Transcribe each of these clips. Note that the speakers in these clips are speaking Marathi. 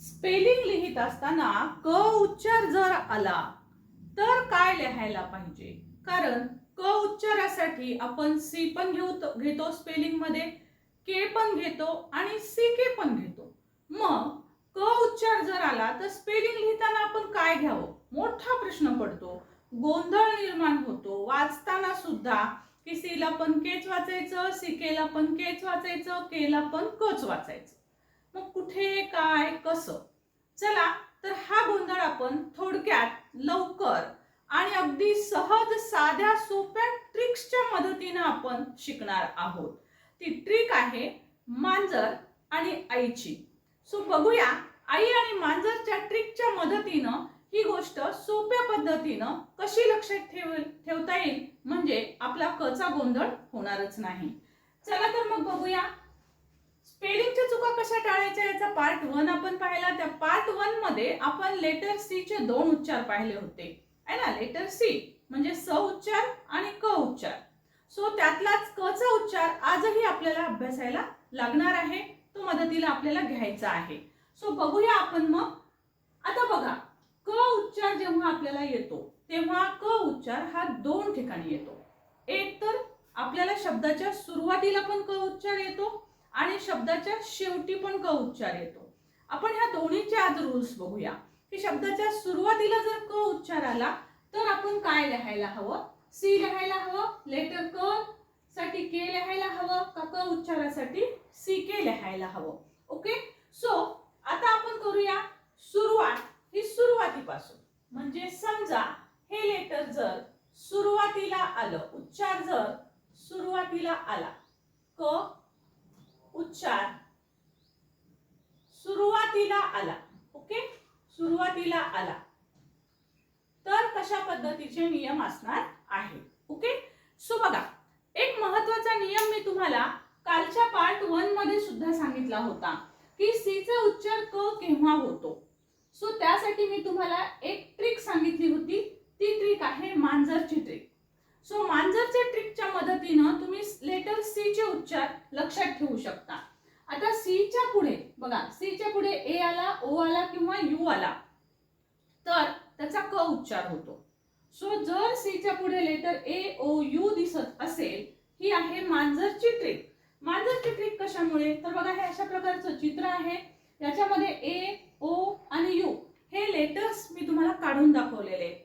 स्पेलिंग लिहित असताना क उच्चार जर आला तर काय लिहायला पाहिजे? कारण क उच्चारासाठी आपण सी पण घेऊ घेतो स्पेलिंगमध्ये के पण घेतो आणि सी के पण घेतो. मग क उच्चार जर आला तर स्पेलिंग लिहिताना आपण काय घ्यावं? मोठा प्रश्न पडतो. गोंधळ निर्माण होतो. वाचताना सुद्धा की सीला पण केच वाचायचं सी केला पण केच वाचायचं केला पण कच वाचायचं. मग कुठे काय कसं? चला तर हा गोंधळ आपण थोडक्यात लवकर आणि अगदी सहज साध्या सोप्या ट्रिक्सच्या मदतीनं आपण शिकणार आहोत. ती ट्रिक आहे मांजर आणि आईची. सो बघूया आई आणि मांजरच्या ट्रिकच्या मदतीनं ही गोष्ट सोप्या पद्धतीनं कशी लक्षात ठेव ठेवता येईल? म्हणजे आपला कचा गोंधळ होणारच नाही. चला तर मग बघूया स्पेलिंगच्या चुका कशा टाळायच्या याचा पार्ट वन आपण पाहिला. त्या पार्ट वनमध्ये आपण लेटर सी चे दोन उच्चार पाहिले होते. आहे ना? लेटर सी म्हणजे स उच्चार आणि क उच्चार. सो त्यातलाच क चा उच्चार आजही आपल्याला अभ्यासायला लागणार आहे. तो मदतीला आपल्याला घ्यायचा आहे. सो बघूया आपण मग. आता बघा क उच्चार जेव्हा आपल्याला येतो तेव्हा क उच्चार हा दोन ठिकाणी येतो. एक तर आपल्याला शब्दाच्या सुरुवातीला पण क उच्चार येतो आणि शब्दाच्या शेवटी पण क उच्चार येतो. आपण ह्या दोन्हीचे आज रूल्स बघूया. की शब्दाच्या सुरुवातीला जर क उच्चार आला तर आपण काय लिहायला हवं? सी लिहायला हवं? लेटर क साठी के लिहायला हवं? का क उच्चारासाठी सी के लिहायला हवं? ओके सो आता आपण करूया सुरुवात. ही सुरुवातीपासून. म्हणजे समजा हे लेटर जर सुरुवातीला आलं उच्चार जर सुरुवातीला आला क उच्चार. सुरुवातीला आला. ओके? सुरुवातीला आला. तर कशा पद्धतीचे नियम असणार आहे? ओके? सो बघा एक महत्त्वाचा नियम मी तुम्हाला कालच्या पार्ट वनमध्ये सुद्धा सांगितला होता की सीचा उच्चार क केव्हा होतो. सो त्यासाठी मी तुम्हाला एक ट्रिक सांगितली होती. ती ट्रिक आहे मांजरची ट्रिक सो मांजरच्या ट्रिकच्या मदतीनं तुम्ही लेटर सी चे उच्चार लक्षात ठेवू शकता. आता सी च्या पुढे बघा सी च्या पुढे ए आला ओ आला किंवा यू आला तर त्याचा क उच्चार होतो. सो जर सी च्या पुढे लेटर ए ओ यू दिसत असेल ही आहे मांजरची ट्रिक मांजरची ट्रिक कशामुळे? तर बघा हे अशा प्रकारचं चित्र आहे. याच्यामध्ये ए ओ आणि यू हे लेटर्स मी तुम्हाला काढून दाखवलेले आहेत.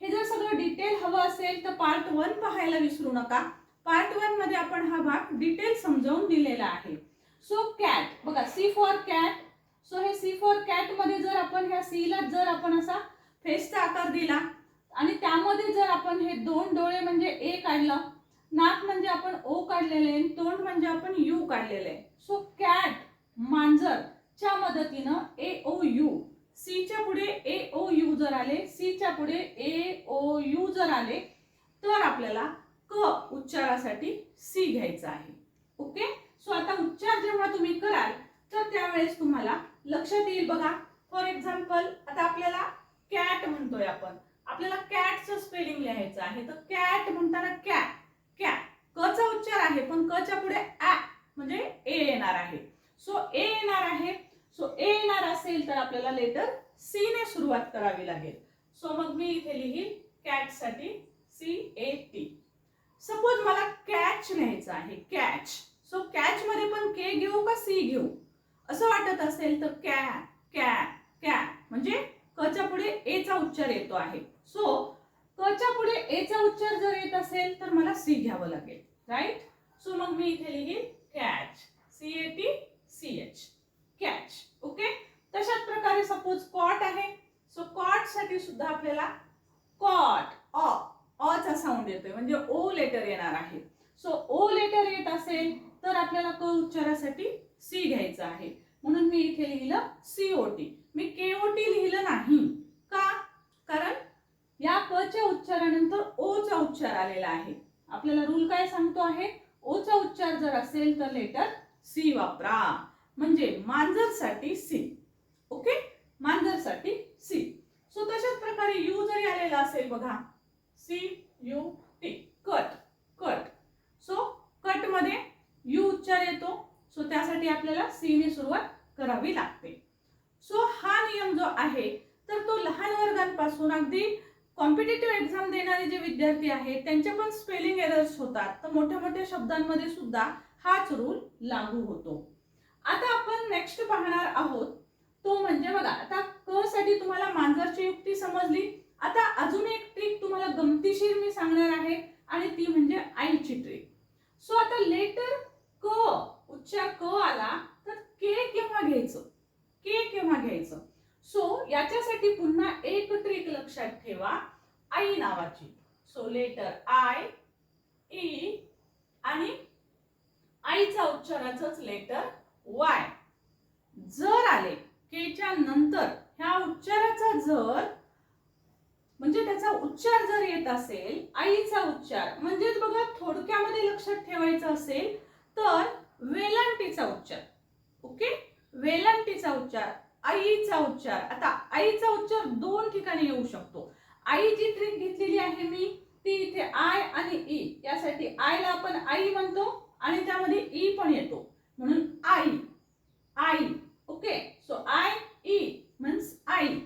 हे जर सगळं डिटेल हवं असेल तर पार्ट वन पाहायला विसरू नका. पार्ट वनमध्ये आपण हा भाग डिटेल समजावून दिलेला आहे. सो कॅट बघा सी फॉर कॅट सो हे सी फॉर कॅटमध्ये जर आपण ह्या सी ला जर आपण असा फेसचा आकार दिला आणि त्यामध्ये जर आपण हे दोन डोळे म्हणजे ए काढलं नाक म्हणजे आपण ओ काढलेले आहे, तोंड म्हणजे आपण यू काढलेले आहे. सो कॅट मांजर च्या मदतीनं ए ओ यू सी च्या पुढे ए ओ यू जर आले सी च्या पुढे ए ओ यू जर आले तर आपल्याला क उच्चारासाठी सी घ्यायचा आहे. ओके? सो आता उच्चार जेव्हा तुम्ही कराल तर त्यावेळेस तुम्हाला लक्षात येईल बघा. फॉर एक्झाम्पल आता आपल्याला कॅट म्हणतोय आपण. आपल्याला कॅटचं स्पेलिंग लिहायचं आहे. तर कॅट म्हणताना कॅट कॅ क चा उच्चार आहे पण कच्या पुढे ॲ म्हणजे ए येणार आहे. सो ए येणार आहे. सो ए येणार असेल तर आपल्याला लेटर सी ने सुरुवात करावी लागेल. सो मग मी इथे लिहील कॅटसाठी सी ए टी सपोज मला कॅच न्यायचा आहे कॅच सो कॅच मध्ये पण के घेऊ का सी घेऊ? असं वाटत असेल तर कॅ कॅ कॅ म्हणजे कच्या पुढे ए चा उच्चार येतो आहे. सो कच्या पुढे ए चा उच्चार जर येत असेल तर मला सी घ्यावं लागेल. राईट सो मग मी इथे लिहीन catch C A T C H catch okay तशाच प्रकारे सपोज कॉट आहे. सो कॉटसाठी सुद्धा आपल्याला कॉट ऑ अचा साऊंड येतोय. म्हणजे ओ लेटर येणार आहे. सो ओ लेटर येत असेल तर आपल्याला क उच्चारासाठी सी घ्यायचं आहे. म्हणून मी इथे लिहिलं सी ओ टी मी केओटी लिहिलं नाही. का? कारण या क च्या उच्चारानंतर ओ चा उच्चार आलेला आहे. आपल्याला रूल काय सांगतो आहे? ओ चा उच्चार जर असेल तर लेटर सी वापरा. म्हणजे मांजरसाठी सी ओके मांजरसाठी सी सो तशाच प्रकारे यू जरी आलेला असेल बघा C U T cut cut so कटमध्ये U उच्चार येतो. सो त्यासाठी आपल्याला सीने सुरुवात करावी लागते. सो हा नियम जो आहे तर तो लहान वर्गांपासून अगदी कॉम्पिटेटिव्ह एक्झाम देणारे जे विद्यार्थी आहेत त्यांचे पण स्पेलिंग एरर्स होतात. तर मोठ्या मोठ्या शब्दांमध्ये सुद्धा हाच रूल लागू होतो. आता आपण नेक्स्ट पाहणार आहोत. तो म्हणजे बघा आता क साठी तुम्हाला मांजरची युक्ती समजली? आता अजून एक ट्रिक तुम्हाला गमतीशीर मी सांगणार आहे आणि ती म्हणजे आईची ट्रिक सो आता लेटर क उच्चार क आला तर के केव्हा घ्यायचं? के केव्हा घ्यायचं? सो याच्यासाठी पुन्हा एक ट्रिक लक्षात ठेवा आई नावाची. सो लेटर आय ई आणि आईचा उच्चाराचंच लेटर वाय जर आले केच्या नंतर ह्या उच्चाराचा जर म्हणजे त्याचा उच्चार जर येत असेल आईचा उच्चार म्हणजेच बघा थोडक्यामध्ये लक्षात ठेवायचं असेल तर वेलांटीचा उच्चार. ओके? वेलांटीचा उच्चार आईचा उच्चार. आता आईचा उच्चार दोन ठिकाणी येऊ शकतो. आई जी ट्रिक घेतलेली आहे मी ती इथे आय आणि ई. यासाठी आयला आपण आई म्हणतो आणि त्यामध्ये ई पण येतो. म्हणून आई आई okay so I E means आई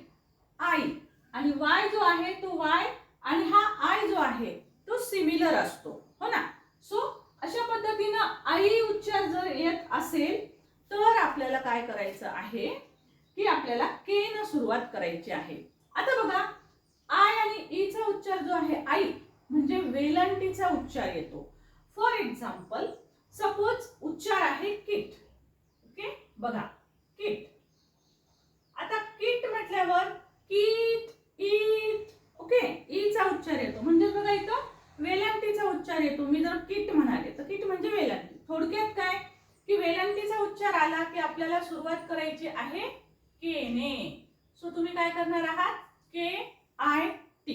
आई आणि वाय जो आहे तो वाय आणि हा आय जो आहे तो सिमिलर असतो हो ना सो अशा पद्धतीनं आई उच्चार जर येत असेल तर आपल्याला काय करायचं आहे की आपल्याला के न सुरुवात करायची आहे आता बघा आय आणि ईचा उच्चार जो आहे आई म्हणजे वेलांटीचा उच्चार येतो फॉर एक्झाम्पल सपोज उच्चार आहे किट ओके बघा किट आता किट म्हटल्यावर किट ईट ओके ईचा उच्चार येतो म्हणजे बघा इथं वेलांटीचा उच्चार येतो मी जर किट म्हणाले तर किट म्हणजे वेलांटी थोडक्यात काय की वेलांटीचा उच्चार आला की आपल्याला सुरुवात करायची आहे के ने. सो तुम्ही काय करणार आहात? K I T.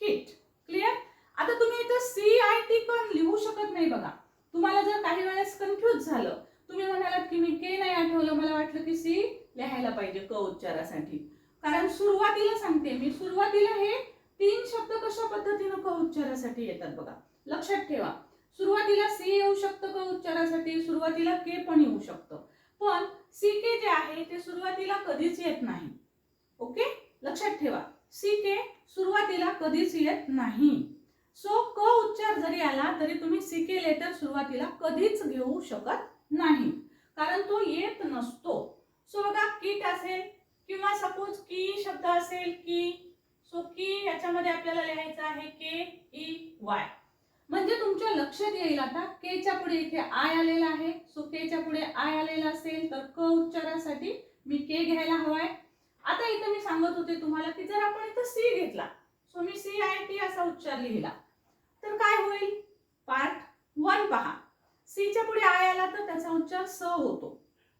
Kit clear आता तुम्ही इथं सी आय टी पण लिहू शकत नाही बघा. तुम्हाला जर काही वेळेस कन्फ्युज झालं तुम्ही म्हणालात की मी के नाही आठवलं मला वाटलं की सी लिहायला पाहिजे क उच्चारासाठी. कारण सुरुवातीला सांगते मी सुरुवातीला हे तीन शब्द कशा पद्धतीनं क उच्चारासाठी येतात बघा. लक्षात ठेवा. सुरुवातीला सी येऊ शकतं क उच्चारासाठी? सुरुवातीला के पण येऊ शकतं. पण सी के जे आहे ते सुरुवातीला कधीच येत नाही. ओके लक्षात ठेवा. सी के सुरुवातीला कधीच येत नाही. सो क उच्चार जरी आला तरी तुम्ही सी के लेटर सुरुवातीला कधीच घेऊ शकत नाही. कारण तो येत नसतो. सो बघा किट असेल किंवा सपोज की शब्द असेल की सो की याच्यामध्ये आपल्याला लिहायचं आहे के ई वाय म्हणजे तुमच्या लक्षात येईल आता केच्या पुढे इथे आय आलेला आहे. सो केच्या पुढे आय आलेला असेल तर क उच्चारासाठी मी के घ्यायला हवाय. आता इथं मी सांगत होते तुम्हाला की जर आपण इथं सी घेतला सो मी सी आय टी असा उच्चार लिहिला तर काय होईल? पार्ट वन पहा. सीच्या पुढे आय आला तर त्याचा उच्चार स होतो.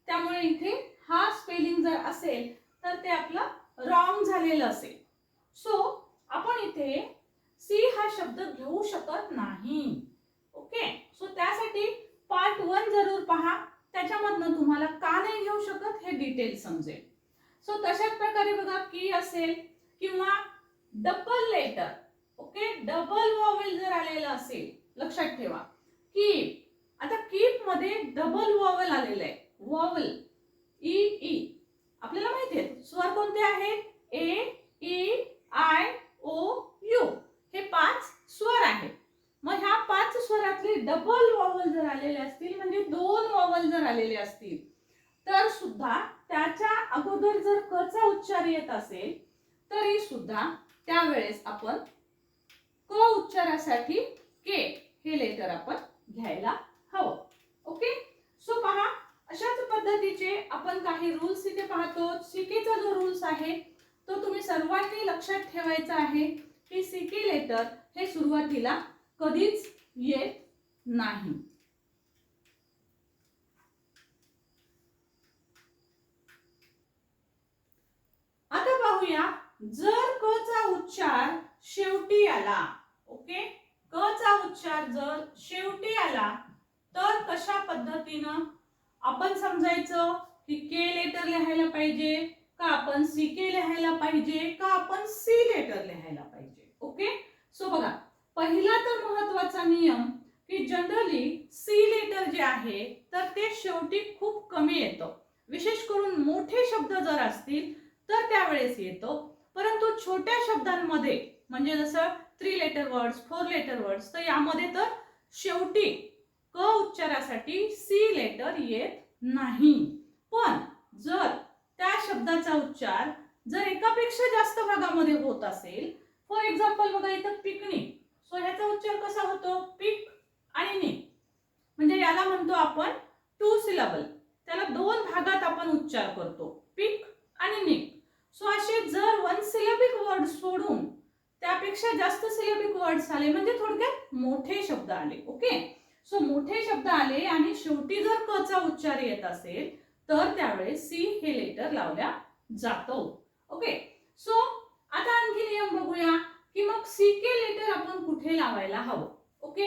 त्यामुळे इथे हा स्पेलिंग जर असेल तर ते आपलं रॉंग झालेलं असेल. सो आपण इथे सी हा शब्द घेऊ शकत नाही. ओके सो त्यासाठी पार्ट वन जरूर पहा. त्याच्यामधनं तुम्हाला का नाही घेऊ शकत हे डिटेल समजेल. सो तशाच प्रकारे बघा की असेल किंवा double letter okay double vowel जर आलेलं असेल लक्षात ठेवा. की आता कीपमध्ये डबल वॉवेल आलेलं आहे. वॉवल ई ई आपल्याला माहिती आहे स्वर कोणते आहेत A E I O U हे पाच स्वर आहेत. मग ह्या पाच स्वरातले डबल वॉवल जर आलेले असतील म्हणजे दोन वॉवल जर आलेले असतील तर सुद्धा त्याच्या अगोदर जर कचा उच्चार येत असेल तरी सुद्धा त्यावेळेस आपण क उच्चारासाठी के हे लेटर आपण घ्यायला हवं. ओके सो पहा अशाच पद्धतीचे आपण काही रूल्स इथे पाहतो. सिकेचा जो रूल्स आहे तो तुम्ही सर्वांनी लक्षात ठेवायचा आहे. की के लेटर हे सुरुवातीला कधीच येत नाही. आता पाहूया जर क चा उच्चार शेवटी आला ओके? क चा उच्चार जर शेवटी आला तर कशा पद्धतीनं आपण समजायचं की के लेटर लिहायला पाहिजे का आपण सी के लिहायला पाहिजे का आपण सी लेटर लिहायला पाहिजे? ओके? सो बघा पहिला तर महत्त्वाचा नियम की जनरली सी लेटर जे आहे तर ते शेवटी खूप कमी येतं. विशेष करून मोठे शब्द जर असतील तर त्यावेळेस येतो. परंतु छोट्या शब्दांमध्ये म्हणजे जसं three letter words four letter words तर यामध्ये तर शेवटी क उच्चारासाठी सी लेटर येत नाही. पण जर त्या शब्दाचा उच्चार जर एकापेक्षा जास्त भागामध्ये होत असेल फॉर एक्झाम्पल बघा इथं पिकणी सो ह्याचा उच्चार कसा होतो? पिक आणि नी म्हणजे याला म्हणतो आपण टू सिलेबल त्याला दोन भागात आपण उच्चार करतो. पिक आणि निक सो असे जर वन सिलेबिक वर्ड सोडून त्यापेक्षा जास्त सिलेबिक वर्ड्स आले म्हणजे थोडक्यात मोठे शब्द आले ओके सो मोठे शब्द आले आणि शेवटी जर क चा उच्चार येत असेल तर त्यावेळेस सी हे लेटर लावल्या जातो ओके सो नियम बघूया की मग सी के लेटर आपण कुठे लावायला हवं? ओके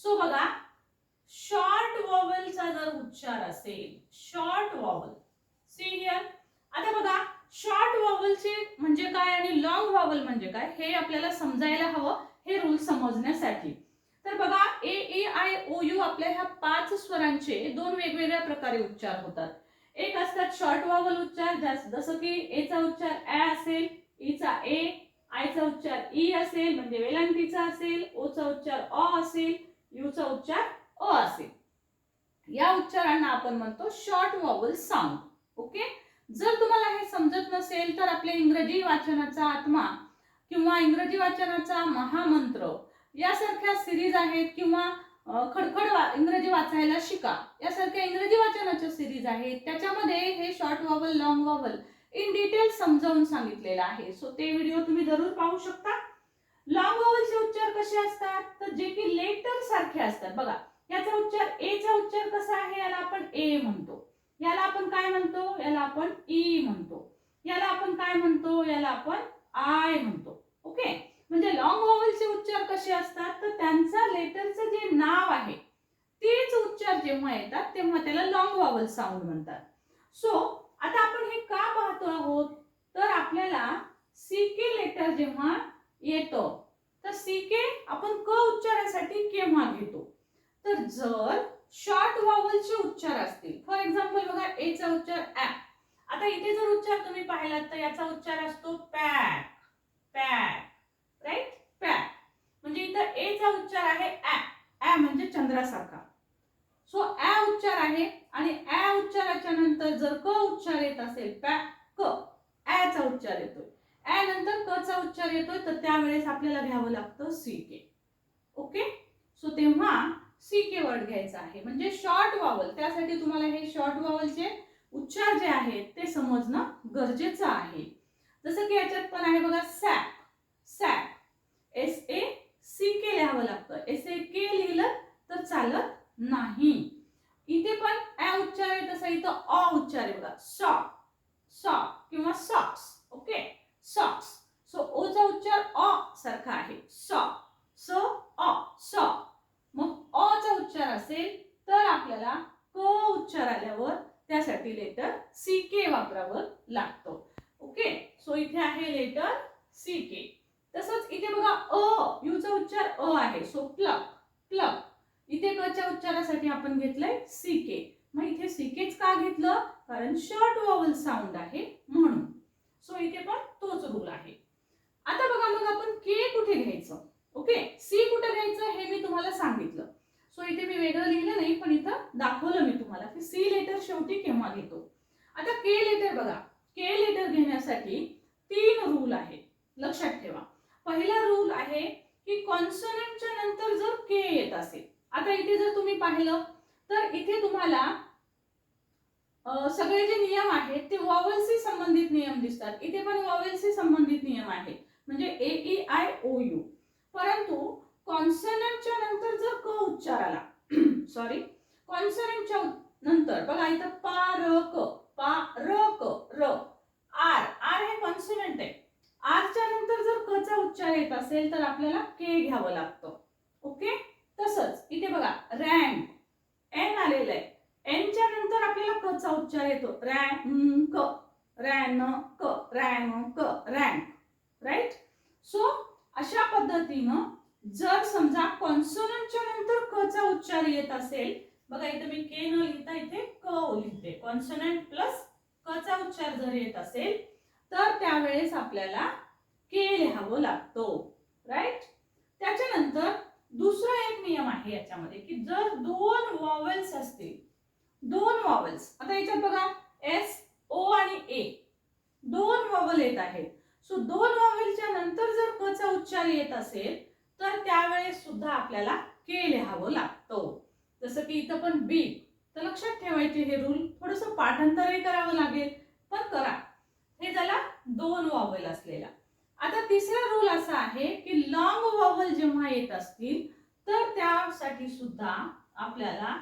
सो बघा शॉर्ट वॉवलचा जर उच्चार असेल शॉर्ट वॉवल सी हिअर आता बघा शॉर्ट वॉवलचे म्हणजे काय आणि लॉंग वॉवल म्हणजे काय हे आपल्याला समजायला हवं हे रूल समजण्यासाठी. तर बघा ए ए आय ओ यू आपल्या ह्या पाच स्वरांचे दोन वेगवेगळ्या प्रकारे उच्चार होतात. एक असतात शॉर्ट वॉवल उच्चार जस- जसं की एचा उच्चार ॲ असेल e ईचा ए आयचा उच्चार ई असेल म्हणजे वेलांटीचा असेल ओचा उच्चार अ असेल यूचा उच्चार अ असेल. या उच्चारांना आपण म्हणतो शॉर्ट वॉवल साऊंड ओके जर तुम्हाला हे समजत नसेल तर आपल्या इंग्रजी वाचनाचा आत्मा किंवा इंग्रजी वाचनाचा महामंत्र यासारख्या सिरीज आहेत किंवा खडखड वा- इंग्रजी वाचायला शिका. यासारख्या इंग्रजी वाचनाच्या सिरीज आहेत. त्याच्यामध्ये हे short vowel long vowel in detail समजावून सांगितलेलं आहे. सो ते व्हिडिओ तुम्ही जरूर पाहू शकता. लॉंग वॉवलचे उच्चार कसे असतात? तर जे की लेटर सारखे असतात. बघा याचा उच्चार ए चा उच्चार कसा आहे? याला आपण ए म्हणतो. याला आपण काय म्हणतो? याला आपण ई म्हणतो. याला आपण काय म्हणतो? याला आपण आय म्हणतो. ओके म्हणजे लॉंग वॉवलचे उच्चार कसे असतात? तर त्यांचा लेटरचं जे नाव आहे तेच उच्चार जेव्हा येतात तेव्हा त्याला लॉंग वॉवल साऊंड म्हणतात. सो आता आपण हे का पाहतो आहोत? तर आपल्याला सी के लेटर जेव्हा येतो तर सी के आपण क उच्चारासाठी केव्हा घेतो? तर जर शॉर्ट वॉवलचे उच्चार असतील फॉर एक्झाम्पल बघा ए चा उच्चार ॲ आता इथे जर उच्चार तुम्ही पाहिलात तर याचा उच्चार असतो पॅक पॅक राईट पॅक म्हणजे इथं ए चा उच्चार आहे ॲ ॲ म्हणजे चंद्रासारखा. सो ॲ उच्चार आहे आणि ॲ उच्चाराच्या नंतर जर क उच्चार येत असेल पॅ क ऍ चा उच्चार येतोय. ॲ नंतर क चा उच्चार येतोय तर त्यावेळेस आपल्याला घ्यावं लागतं सी के. ओके? सो तेव्हा सी के वर्ड घ्यायचा आहे. म्हणजे शॉर्ट वॉवल. त्यासाठी तुम्हाला हे शॉर्ट वॉवलचे उच्चार जे आहेत ते समजणं गरजेचं आहे. जसं की याच्यात पण आहे बघा sack sack S A C K लिहावं लागतं. एस ए के लिहिलं तर चालत नाही. उच्चार इथं अ उच्चार आहे बघा. सॉ सॉ किंवा सॉक्स ओके सॉक्स सो ओचा उच्चार अ सारखा आहे. सॉ स अ सॉ मग अ चा उच्चार असेल तर आपल्याला क उच्चार आल्यावर त्यासाठी लेटर सी के वापरावं लागतं. ओके सो इथे आहे लेटर सी के तसंच इथे बघा अ यूचा उच्चार अ आहे. सो प्लक प्लक इथे क च्या उच्चारासाठी आपण घेतलंय सी के मग इथे सी केच का घेतलं? कारण शॉर्ट वॉवल साऊंड आहे म्हणून. सो इथे पण तोच रूल आहे. आता बघा मग आपण के कुठे घ्यायचं? ओके सी कुठे घ्यायचं? हे मी तुम्हाला सांगितलं. सो इथे मी वेगळं लिहिलं नाही पण इथं दाखवलं मी तुम्हाला. की सी लेटर शेवटी केव्हा घेतो? आता के लेटर बघा. के लेटर घेण्यासाठी तीन रूल आहेत लक्षात ठेवा. पहिला रूल आहे की कॉन्सोनंटच्या नंतर जर के येत असेल आता इथे जर तुम्ही पाहिलं तर इथे तुम्हाला सगळे जे नियम आहेत ते वॉवलशी संबंधित नियम दिसतात. इथे पण वॉवलशी संबंधित नियम आहेत. म्हणजे A E I O U परंतु कॉन्सनंटच्या नंतर जर क उच्चार आला सॉरी कॉन्सनंटच्या नंतर बघा इथं पा र क पा र क र आर आर हे कॉन्सनंट आहे. आरच्या नंतर जर क चा उच्चार येत असेल तर आपल्याला के घ्यावं लागतं. ओके? तसंच इथे बघा रँक एन आलेलं आहे. क चा उच्चार येतो रँक रॅन क रॅन क रँक राईट सो अशा पद्धतीनं जर समजा कॉन्सोनंटच्या नंतर क चा उच्चार येत असेल बघा इथे मी के न लिहिता इथे क लिहिते. कॉन्सनंट प्लस क चा उच्चार जर येत असेल तर त्यावेळेस आपल्याला के लिहावं लागतो. राईट त्याच्यानंतर दुसरा एक नियम आहे याच्यामध्ये की जर दोन वॉवेल्स असतील दोन वॉवल्स आता याच्यात बघा एस ओ आणि ए दोन वॉवल येत आहेत. सो दोन वॉवलच्या नंतर जर क चा उच्चार येत असेल तर त्यावेळेस सुद्धा आपल्याला के लिहावं लागतं. जसं की इथं पण बी तर लक्षात ठेवायचे हे रूल थोडस पाठांतरही करावं लागेल पण करा. हे झाला दोन वॉवल असलेला. आता तिसरा रूल असा आहे की लॉंग वॉवल जेव्हा येत असतील तर त्यासाठी सुद्धा आपल्याला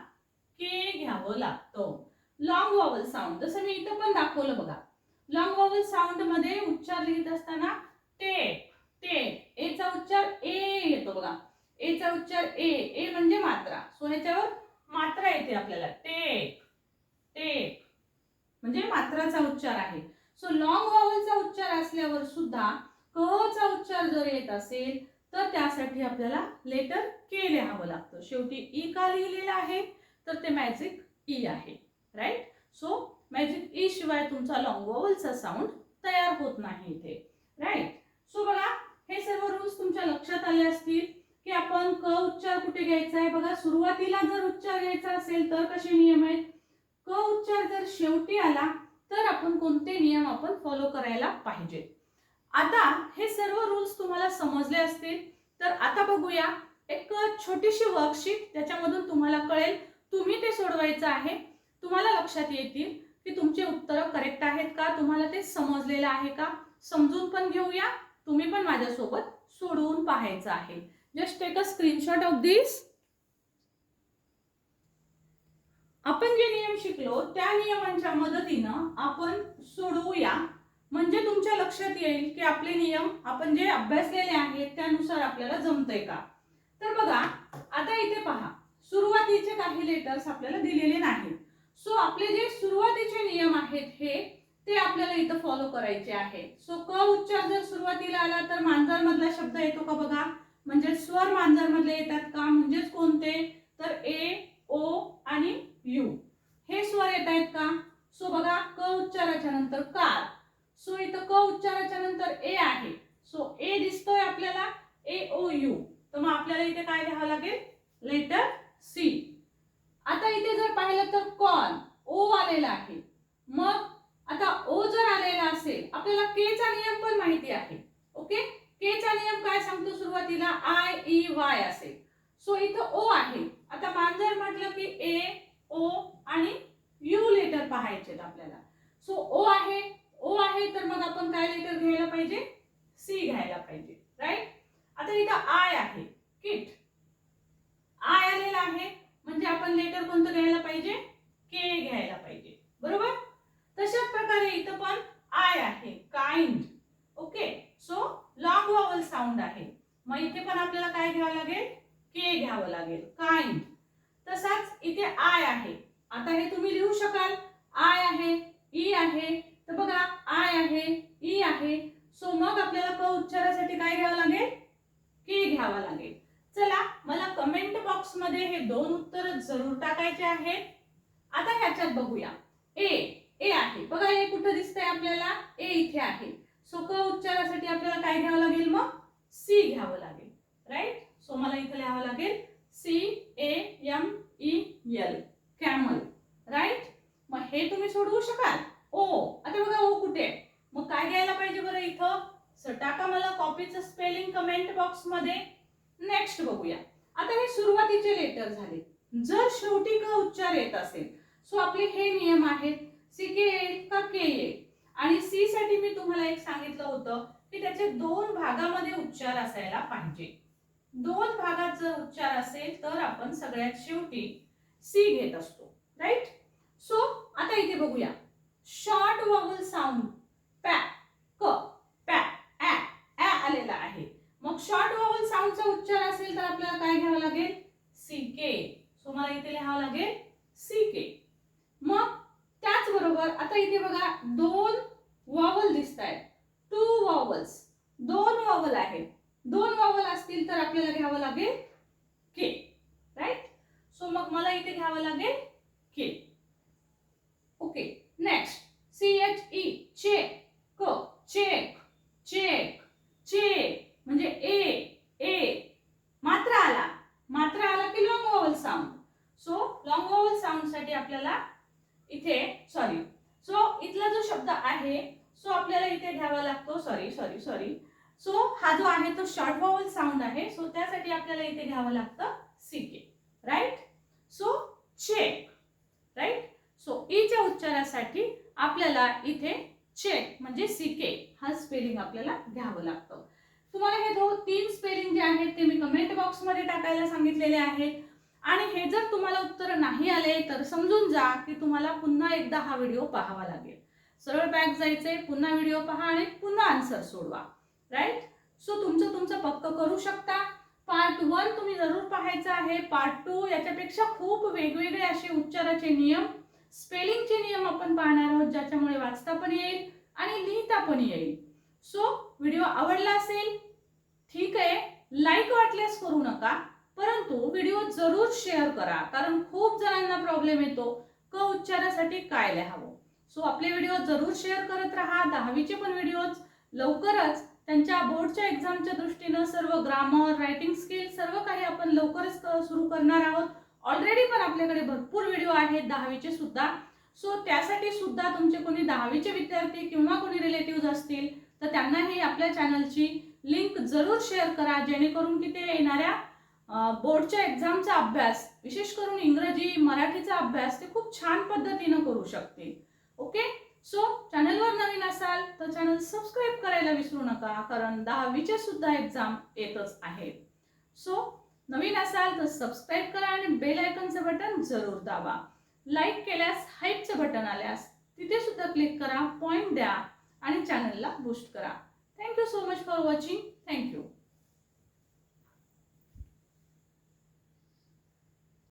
के घ्यावं लागतं. लॉंग वॉवल साऊंड जसं मी इथं पण दाखवलं बघा. लॉंग वॉवल साऊंडमध्ये उच्चार लिहित असताना ते ते ए एचा उच्चार ए येतो बघा. एचा उच्चार ए ए म्हणजे मात्रा. सो ह्याच्यावर मात्रा येते आपल्याला. टे ते म्हणजे मात्राचा उच्चार आहे. सो लॉंग वॉवलचा उच्चार असल्यावर सुद्धा क चा उच्चार जर येत असेल तर त्यासाठी आपल्याला लेटर के लिहावं लागतं. शेवटी ई का लिहिलेलं आहे? तर ते मॅजिक ई e आहे राईट सो मॅजिक ई शिवाय तुमचा लॉंग वॉवलचा साऊंड तयार होत नाही इथे राईट सो बघा हे सर्व रूल्स तुमच्या लक्षात आले असतील की आपण क उच्चार कुठे घ्यायचा आहे? बघा सुरुवातीला जर उच्चार घ्यायचा असेल तर कसे नियम आहेत? क उच्चार जर शेवटी आला तर आपण कोणते नियम आपण फॉलो करायला पाहिजे? आता हे सर्व रूल्स तुम्हाला समजले असतील तर आता बघूया एक छोटीशी वर्कशीट त्याच्यामधून तुम्हाला कळेल तुम्ही ते सोडवायचं आहे तुम्हाला लक्षात येतील की तुमचे उत्तरं करेक्ट आहेत का? तुम्हाला ते समजलेलं आहे का? समजून पण घेऊया तुम्ही पण माझ्यासोबत सोडवून पाहायचं आहे. Just take a screenshot of this आपण जे नियम शिकलो त्या नियमांच्या मदतीनं आपण सोडवूया. म्हणजे तुमच्या लक्षात येईल की आपले नियम आपण जे अभ्यासलेले आहेत त्यानुसार आपल्याला जमतंय का? तर बघा आता इथे पहा. सुरुवातीचे काही लेटर्स आपल्याला दिलेले नाहीत. सो आपले जे सुरुवातीचे नियम आहेत हे ते आपल्याला इथं फॉलो करायचे आहे. सो क उच्चार जर सुरुवातीला आला तर मांजर मधला शब्द येतो का बघा? म्हणजे स्वर मांजर मधले येतात का? म्हणजेच कोणते? तर ए ओ आणि यू. हे स्वर येत आहेत का? सो बघा क उच्चाराच्या नंतर कार. सो इथं क उच्चाराच्या नंतर ए आहे. सो ए दिसतोय आपल्याला ए ओ यू. तर मग आपल्याला इथे काय लिहावं लागेल? लेटर सी आता इथे जर पाहिलं तर कॉन ओ आलेला आहे. मग आता ओ जर आलेला असेल आपल्याला के चा नियम पण माहिती आहे. ओके? के चा नियम काय सांगतो सुरुवातीला? आय ई वाय असेल. सो इथं ओ आहे. आता मांजर म्हटलं की ए ओ आणि यू लेटर पाहायचे आपल्याला. सो ओ आहे ओ आहे तर मग आपण काय लेटर घ्यायला पाहिजे सी घ्यायला पाहिजे राईट आता इथं आय आहे किट आय आलेला आहे म्हणजे आपण लेटर कोणतं घ्यायला पाहिजे के घ्यायला पाहिजे बरोबर तशाच प्रकारे इथं पण आय आहे kind okay so long vowel sound आहे मग इथे पण आपल्याला काय घ्यावं लागेल के घ्यावं लागेल काइंड तसाच इथे आय आहे आता हे तुम्ही लिहू शकाल आय आहे ई आहे तर बघा आय आहे ई आहे सो मग आपल्याला क उच्चारासाठी काय घ्यावं लागेल के घ्यावा लागेल चला मला कमेंट बॉक्समध्ये हे दोन उत्तर जरूर टाकायचे आहेत आता ह्याच्यात बघूया. ए ए आहे. बघा ए कुठं दिसतंय आपल्याला? ए इथे आहे. सो क उच्चारासाठी आपल्याला काय घ्यावं लागेल मग? सी घ्यावं लागेल. राईट सो मला इथे लिहावं लागेल. C A M E L camel right मग हे तुम्ही सोडवू शकाल? ओ आता बघा ओ कुठे? आहे? मग काय घ्यायला पाहिजे बरं इथं? सटाका टाका मला कॉपीचं स्पेलिंग कमेंट बॉक्समध्ये. नेक्स्ट बघूया. आता हे सुरुवातीचे लेटर झाले. जर शेवटी क उच्चार येत असेल सो आपले हे नियम आहेत. सी के येईल का के ए आणि सी साठी मी तुम्हाला एक सांगितलं होतं की त्याचे दोन भागामध्ये उच्चार असायला पाहिजे. दोन भागात जर उच्चार असेल तर आपण सगळ्यात शेवटी सी घेत असतो. राईट सो आता इथे बघूया. शॉर्ट वॉवल साऊंड पॅ क पॅ ॲ ॲ आलेला आहे. मग शॉर्ट वॉवल साऊंडचा उच्चार असेल तर आपल्याला काय घ्यावं लागेल? सी के सो मला इथे लिहावं लागेल सी के मग त्याचबरोबर आता इथे बघा दोन वॉवल दिसत आहेत टू वॉवल्स दोन वॉवल आहेत. दोन वॉवल असतील तर आपल्याला घ्यावं लागेल के राईट सो मग मला इथे घ्यावं लागेल K okay next C H E check क चेक चेक चेक म्हणजे ए ए मात्रा आला मात्रा आला की long vowel sound so long vowel साऊंडसाठी आपल्याला इथे सॉरी सो इथला जो शब्द आहे सो आपल्याला इथे घ्यावा लागतो सॉरी सॉरी सो हा जो आहे तो शॉर्ट वॉवल साऊंड आहे. सो त्यासाठी आपल्याला इथे घ्यावं लागतं C K right so check right so ईच्या उच्चारासाठी आपल्याला इथे चेक म्हणजे सीके हा स्पेलिंग आपल्याला घ्यावं लागतं. तुम्हाला हे दो तीन स्पेलिंग जे आहेत ते मी कमेंट बॉक्समध्ये टाकायला सांगितलेले आहेत. आणि हे जर तुम्हाला उत्तर नाही आले तर समजून जा की तुम्हाला पुन्हा एकदा हा व्हिडिओ पाहावा लागेल. सरळ बॅक जायचंय पुन्हा व्हिडिओ पहा आणि पुन्हा आन्सर सोडवा. राईट सो तुमचं तुमचं पक्क करू शकता. पार्ट वन तुम्ही जरूर पाहायचं आहे. पार्ट टू याच्यापेक्षा खूप वेगवेगळे असे उच्चाराचे नियम स्पेलिंगचे नियम आपण पाहणार आहोत ज्याच्यामुळे वाचता पण येईल आणि लिहिता पण येईल. सो व्हिडिओ आवडला असेल ठीक आहे. लाईक वाटल्यास करू नका परंतु व्हिडिओ जरूर शेअर करा कारण खूप जणांना प्रॉब्लेम येतो क उच्चारासाठी काय लिहावं. सो आपले व्हिडिओ जरूर शेअर करत राहा. दहावीचे पण व्हिडिओज लवकरच. त्यांच्या बोर्डच्या एक्झामच्या दृष्टीनं सर्व ग्रामर रायटिंग स्किल सर्व काही आपण लवकरच सुरू करणार आहोत. ऑलरेडी पण आपल्याकडे भरपूर व्हिडिओ आहेत दहावीचे सुद्धा. सो त्यासाठी सुद्धा तुमचे कोणी दहावीचे विद्यार्थी किंवा कोणी रिलेटिव्ह असतील तर त्यांनाही आपल्या चॅनलची लिंक जरूर शेअर करा जेणेकरून की ते येणाऱ्या बोर्डच्या एक्झामचा अभ्यास विशेष करून इंग्रजी मराठीचा अभ्यास ते खूप छान पद्धतीनं करू शकतील. ओके सो चॅनलवर नवीन असाल तर चॅनल सबस्क्राईब करायला विसरू नका कारण दहावीचे सुद्धा एक्झाम येतच आहेत. सो नवीन असाल तर सबस्क्राईब करा आणि बेल आयकनचं बटन जरूर दाबा. लाईक केल्यास हाईपचं बटन आल्यास तिथे सुद्धा क्लिक करा पॉईंट द्या आणि चॅनलला बूस्ट करा. Thank you so much for watching thank you